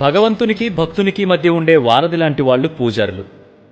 భగవంతునికి భక్తునికి మధ్య ఉండే వారధి లాంటి వాళ్ళు పూజారులు.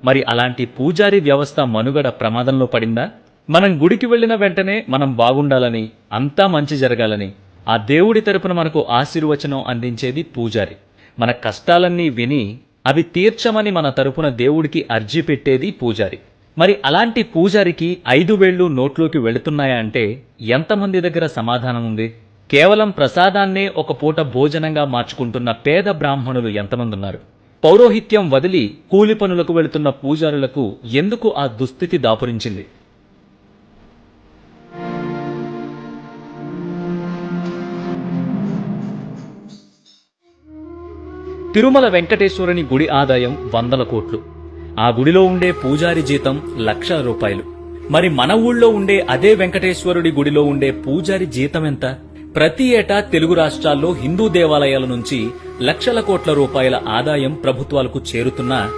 మరి అలాంటి పూజారి వ్యవస్థ మనుగడ ప్రమాదంలో పడిందా? మనం గుడికి వెళ్ళిన వెంటనే మనం బాగుండాలని అంతా మంచి జరగాలని ఆ దేవుడి తరపున మనకు ఆశీర్వచనం అందించేది పూజారి. మన కష్టాలన్నీ విని అవి తీర్చమని మన తరపున దేవుడికి అర్జీ పెట్టేది పూజారి. మరి అలాంటి పూజారికి ఐదు వేళ్ళు నోట్లోకి వెళుతున్నాయా అంటే ఎంతమంది దగ్గర సమాధానం ఉంది? కేవలం ప్రసాదాన్నే ఒక పూట భోజనంగా మార్చుకుంటున్న పేద బ్రాహ్మణులు ఎంతమంది ఉన్నారు పౌరోహిత్యం వదిలి కూలి పనులకు వెళుతున్న పూజారులకు ఎందుకు ఆ దుస్థితి దాపురించింది? తిరుమల వెంకటేశ్వరుని గుడి ఆదాయం వందల కోట్లు. ఆ గుడిలో ఉండే పూజారి జీతం లక్షల రూపాయలు. మరి మన ఊళ్ళో ఉండే అదే వెంకటేశ్వరుడి గుడిలో ఉండే పూజారి జీతం ఎంత ప్రతి ఏటా తెలుగు రాష్ట్రాల్లో హిందూ దేవాలయాల నుంచి లక్షల కోట్ల రూపాయల ఆదాయం ప్రభుత్వాలకు చేరుతున్నా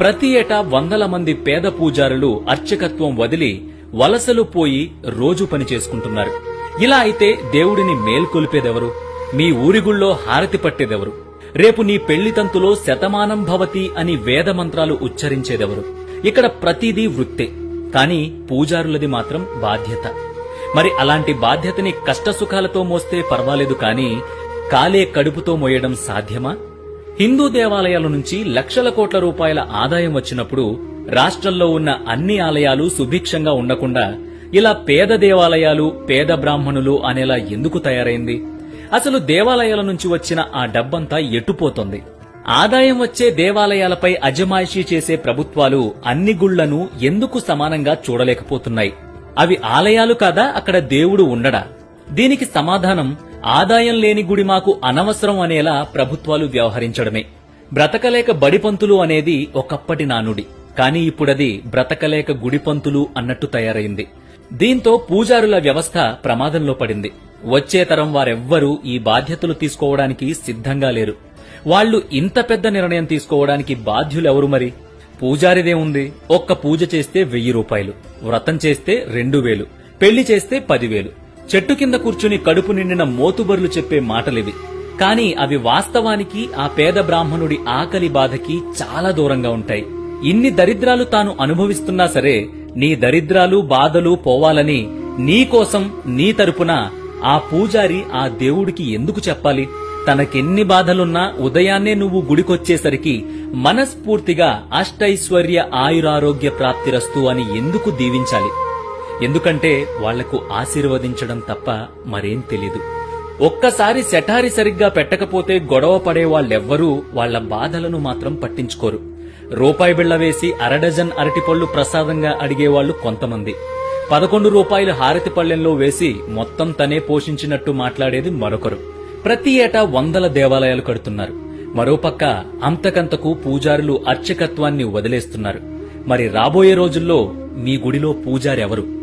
ప్రతి ఏటా వందల మంది పేద పూజారులు అర్చకత్వం వదిలి వలసలు పోయి రోజు పని చేసుకుంటున్నారు. ఇలా అయితే దేవుడిని మేల్కొల్పేదెవరు? మీ ఊరిగుళ్ళో హారతి పట్టేదెవరు? రేపు నీ పెళ్ళితంతులో శతమానం భవతి అని వేద మంత్రాలు ఉచ్చరించేదెవరు? ఇక్కడ ప్రతిదీ వృత్తే కాని పూజారులది మాత్రం బాధ్యత. మరి అలాంటి బాధ్యతని కష్టసుఖాలతో మోస్తే పర్వాలేదు కాని కాలే కడుపుతో మోయడం సాధ్యమా? హిందూ దేవాలయాల నుంచి లక్షల కోట్ల రూపాయల ఆదాయం వచ్చినప్పుడు రాష్ట్రంలో ఉన్న అన్ని ఆలయాలు సుభిక్షంగా ఉండకుండా ఇలా పేద దేవాలయాలు పేద బ్రాహ్మణులు అనేలా ఎందుకు తయారైంది? అసలు దేవాలయాల నుంచి వచ్చిన ఆ డబ్బంతా ఎటుపోతోంది ఆదాయం వచ్చే దేవాలయాలపై అజమాయిషీ చేసే ప్రభుత్వాలు అన్ని గుళ్ళను ఎందుకు సమానంగా చూడలేకపోతున్నాయి? అవి ఆలయాలు కాదా? అక్కడ దేవుడు ఉండడా? దీనికి సమాధానం ఆదాయం లేని గుడి మాకు అనవసరం అనేలా ప్రభుత్వాలు వ్యవహరించడమే. బ్రతకలేక బడిపంతులు అనేది ఒకప్పటి నానుడి. కానీ ఇప్పుడది బ్రతకలేక గుడిపంతులు అన్నట్టు తయారైంది. దీంతో పూజారుల వ్యవస్థ ప్రమాదంలో పడింది. వచ్చే తరం వారెవ్వరూ ఈ బాధ్యతలు తీసుకోవడానికి సిద్ధంగా లేరు. వాళ్ళు ఇంత పెద్ద నిర్ణయం తీసుకోవడానికి బాధ్యులెవరు మరి? పూజారిదే ఉంది. ఒక్క పూజ చేస్తే వెయ్యి రూపాయలు. వ్రతం చేస్తే రెండు వేలు. పెళ్ళి చేస్తే పదివేలు. చెట్టు కింద కూర్చుని కడుపు నిండిన మోతుబరులు చెప్పే మాటలివి. కాని అవి వాస్తవానికి ఆ పేద బ్రాహ్మణుడి ఆకలి బాధకి చాలా దూరంగా ఉంటాయి. ఇన్ని దరిద్రాలు తాను అనుభవిస్తున్నా సరే నీ దరిద్రాలు బాధలు పోవాలని నీ కోసం నీ తరపున ఆ పూజారి ఆ దేవుడికి ఎందుకు చెప్పాలి? తనకెన్ని బాధలున్నా ఉదయాన్నే నువ్వు గుడికొచ్చేసరికి మనస్ఫూర్తిగా అష్టైశ్వర్య ఆయురారోగ్య ప్రాప్తిరస్తు అని ఎందుకు దీవించాలి? ఎందుకంటే వాళ్ళకు ఆశీర్వదించడం తప్ప మరేం తెలీదు. ఒక్కసారి సెటారి సరిగ్గా పెట్టకపోతే గొడవ పడే వాళ్ళెవ్వరూ వాళ్ళ బాధలను మాత్రం పట్టించుకోరు. రూపాయి బిళ్ళ వేసి అరడజన్ అరటిపళ్ళు ప్రసాదంగా అడిగేవాళ్ళు కొంతమంది. పదకొండు రూపాయలు హారతి పళ్ళెంలో వేసి మొత్తం తనే పోషించినట్టు మాట్లాడేది మరొకరు. ప్రతి ఏటా వందల దేవాలయాలు కడుతున్నారు. మరోపక్క అంతకంతకు పూజారులు అర్చకత్వాన్ని వదిలేస్తున్నారు. మరి రాబోయే రోజుల్లో మీ గుడిలో పూజారెవరు?